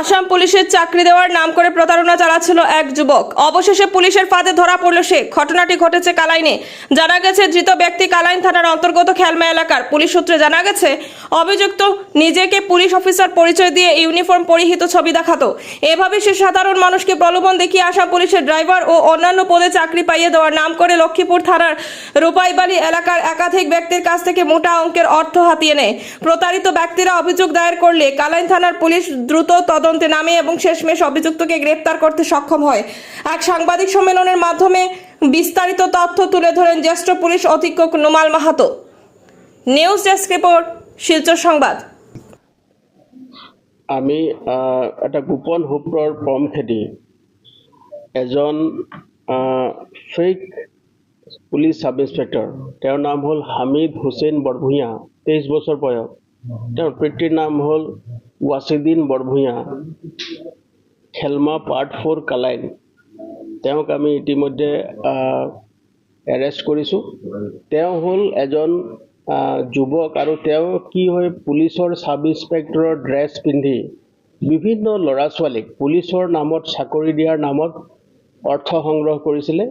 আসাম পুলিশের চাকরি দেওয়ার নাম করে প্রতারণা চালাচ্ছিল এক যুবক। অবশেষে পুলিশের ফাঁদে ধরা পড়ল সে। ঘটনাটি ঘটেছে কালাইনে। জানা গেছে, ধৃত ব্যক্তি কালাইন থানার অন্তর্গত খেলমা এলাকার। পুলিশ সূত্রে জানা গেছে, অভিযুক্ত নিজেকে পুলিশ অফিসার পরিচয় দিয়ে ইউনিফর্ম পরিহিত ছবি দেখাতো। এভাবে সে সাধারণ মানুষকে প্রলোভন দেখিয়ে আসাম পুলিশের ড্রাইভার ও অন্যান্য পদে চাকরি পাইয়ে দেওয়ার নাম করে লক্ষ্মীপুর থানার রূপাইবাড়ি এলাকার একাধিক ব্যক্তির কাছ থেকে মোটা অঙ্কের অর্থ হাতিয়ে নেয়। প্রতারিত ব্যক্তিরা অভিযোগ দায়ের করলে কালাইন থানার পুলিশ দ্রুত তদন্তে নামে এবং শেষমেশ অভিযুক্তকে গ্রেপ্তার করতে সক্ষম হয়। এক সাংবাদিক সম্মেলনের মাধ্যমে বিস্তারিত তথ্য তুলে ধরেন জ্যেষ্ঠ পুলিশ অধীক্ষক Nomal Mahato. News desk report, Silchar সংবাদ। আমি এটা গোপন সূত্ৰৰ পম খেদি এজন ফেক পুলিচ ছাব ইনস্পেক্টৰ তেওঁৰ নাম হ'ল হামিদ হুছেইন বৰভূঞা, তেইছ বছৰ বয়স। তেওঁৰ পিতৃৰ নাম হ'ল ৱাছিদিন বৰভূঞা খেলমা পাৰ্ট ফ'ৰ কালাইন। তেওঁক আমি ইতিমধ্যে এৰেষ্ট কৰিছোঁ। তেওঁ হ'ল এজন যুৱক আৰু তেওঁ কি হয় পুলিচৰ ছাব ইনস্পেক্টৰৰ ড্ৰেছ পিন্ধি বিভিন্ন ল'ৰা ছোৱালীক পুলিচৰ নামত চাকৰি দিয়াৰ নামত অৰ্থ সংগ্ৰহ কৰিছিলে।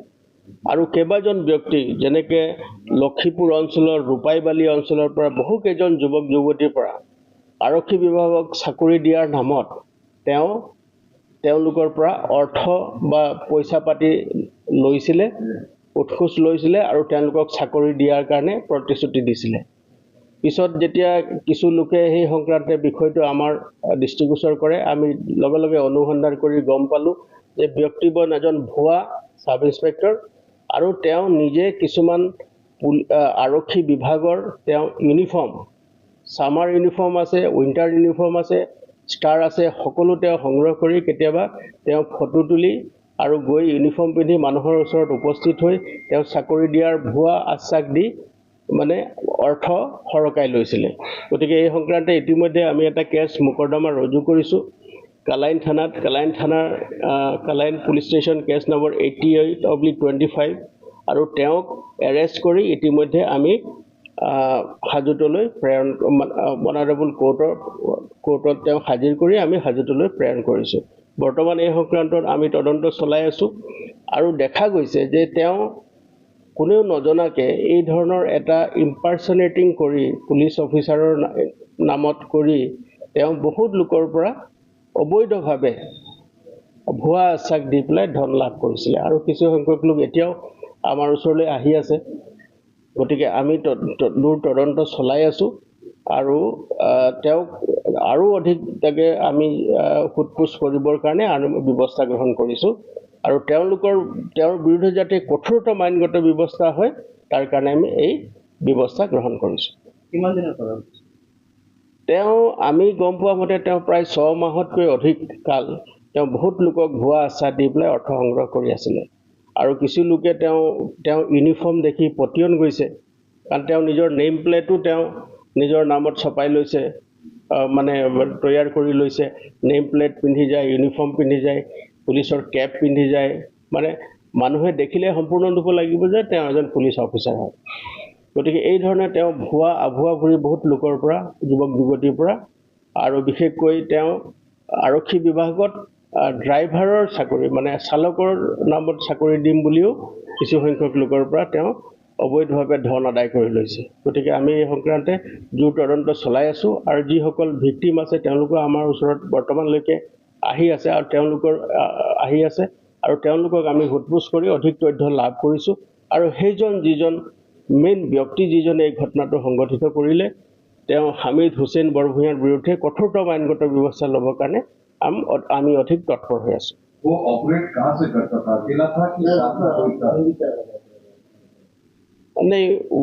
আৰু কেইবাজন ব্যক্তি যেনেকৈ লক্ষীপুৰ অঞ্চলৰ ৰূপাইবালি অঞ্চলৰ পৰা বহুকেইজন যুৱক যুৱতীৰ পৰা আৰক্ষী বিভাগক চাকৰি দিয়াৰ নামত তেওঁ তেওঁলোকৰ পৰা অৰ্থ বা পইচা পাতি লৈছিলে উৎখোজ লৈছিলে আৰু তেওঁলোকক চাকৰি দিয়াৰ কাৰণে প্ৰতিশ্ৰুতি দিছিলে। পিছত যেতিয়া কিছু লোকে সেই সংক্ৰান্তে বিষয়টো আমাৰ দৃষ্টিগোচৰ কৰে আমি লগে লগে অনুসন্ধান কৰি গম পালোঁ যে ব্যক্তিজন এজন ভুৱা ছাব ইনস্পেক্টৰ আৰু তেওঁ নিজে কিছুমান আৰক্ষী বিভাগৰ তেওঁ ইউনিফৰ্ম ছামাৰ ইউনিফৰ্ম আছে উইণ্টাৰ ইউনিফৰ্ম আছে ষ্টাৰ আছে সকলো তেওঁ সংগ্ৰহ কৰি কেতিয়াবা তেওঁ ফটো তুলি আৰু গৈ ইউনিফৰ্ম পিন্ধি মানুহৰ ওচৰত উপস্থিত হৈ তেওঁ চাকৰি দিয়াৰ ভুৱা আশ্বাস দি মানে অৰ্থ সৰকাই লৈছিলে। গতিকে এই সংক্ৰান্তে ইতিমধ্যে আমি এটা কেছ মোকৰ্দমা ৰুজু কৰিছোঁ। কালাইন থানাত কালাইন থানাৰ Kalain police station case number eighty eight oblique twenty five আৰু তেওঁক এৰেষ্ট কৰি ইতিমধ্যে আমি হাজোতলৈ প্ৰেৰণ অনাৰেবল কোৰ্টৰ কোৰ্টত তেওঁক হাজিৰ কৰি আমি হাজোতলৈ প্ৰেৰণ কৰিছোঁ। বৰ্তমান এই সংক্ৰান্তত আমি তদন্ত চলাই আছোঁ আৰু দেখা গৈছে যে তেওঁ কোনেও নজনাকৈ এই ধৰণৰ এটা ইম্পাৰ্চনেটিং কৰি পুলিচ অফিচাৰৰ নামত কৰি তেওঁ বহুত লোকৰ পৰা অবৈধভাৱে ভুৱা আশ্বাস দি পেলাই ধন লাভ কৰিছিলে। আৰু কিছু সংখ্যক লোক এতিয়াও আমাৰ ওচৰলৈ আহি আছে। গতিকে আমি দূৰ তদন্ত চলাই আছোঁ আৰু তেওঁক আৰু অধিক তাকে আমি আহ, সোধ-পোছ কৰিবৰ কাৰণে আৰু ব্যৱস্থা গ্ৰহণ কৰিছোঁ। আৰু তেওঁলোকৰ তেওঁৰ বিৰুদ্ধে যাতে কঠোৰতম আইনগত ব্যৱস্থা হয় তাৰ কাৰণে আমি এই ব্যৱস্থা গ্ৰহণ কৰিছোঁ। কিমান দিনৰ তেওঁ আমি গম পোৱা মতে তেওঁ প্ৰায় ছমাহতকৈ অধিক কাল তেওঁ বহুত লোকক ভুৱা আশ্বাস দি পেলাই অৰ্থ সংগ্ৰহ কৰি আছিলে। আৰু কিছু লোকে তেওঁ তেওঁ ইউনিফৰ্ম দেখি পতিয়ন গৈছে। কাৰণ তেওঁ নিজৰ নেইম প্লেটো তেওঁ নিজৰ নামত ছপাই লৈছে মানে তৈয়াৰ কৰি লৈছে। নেইম প্লেট পিন্ধি যায় ইউনিফৰ্ম পিন্ধি যায় পুলিচৰ কেপ পিন্ধি যায়। মানে মানুহে দেখিলে সম্পূৰ্ণ দিব লাগিব যে তেওঁ এজন পুলিচ অফিচাৰ হয়। গতিকে এই ধৰণে তেওঁ ভুৱা আভুৱা ভুৰি বহুত লোকৰ পৰা যুৱক যুৱতীৰ পৰা আৰু বিশেষকৈ তেওঁ আৰক্ষী বিভাগত ড্ৰাইভাৰৰ চাকৰি মানে চালকৰ নামত চাকৰি দিম বুলিও কিছু সংখ্যক লোকৰ পৰা তেওঁ অবৈধভাৱে ধন আদায় কৰি লৈছে। গতিকে আমি এই সংক্ৰান্তে জোৰ তদন্ত চলাই আছোঁ আৰু যিসকল ভিক্টিম আছে তেওঁলোকো আমাৰ ওচৰত বৰ্তমানলৈকে আহি আছে আৰু তেওঁলোকৰ আহ, আছে আৰু তেওঁলোকক আমি সোধ-পোছ কৰি অধিক তথ্য লাভ কৰিছোঁ আৰু সেইজন যিজন মেইন ব্যক্তি যিজনে এই ঘটনাটো সংঘটিত কৰিলে তেওঁ হামিদ হুছেইন বৰভূঞাৰ বিৰুদ্ধে কঠোৰতম আইনগত ব্যৱস্থা ল'বৰ কাৰণে আম- আমি অধিক তৎপৰ হৈ আছোঁ वो ऑपरेट कहाँ से करता था अकेला था कि साथ में कोई था नहीं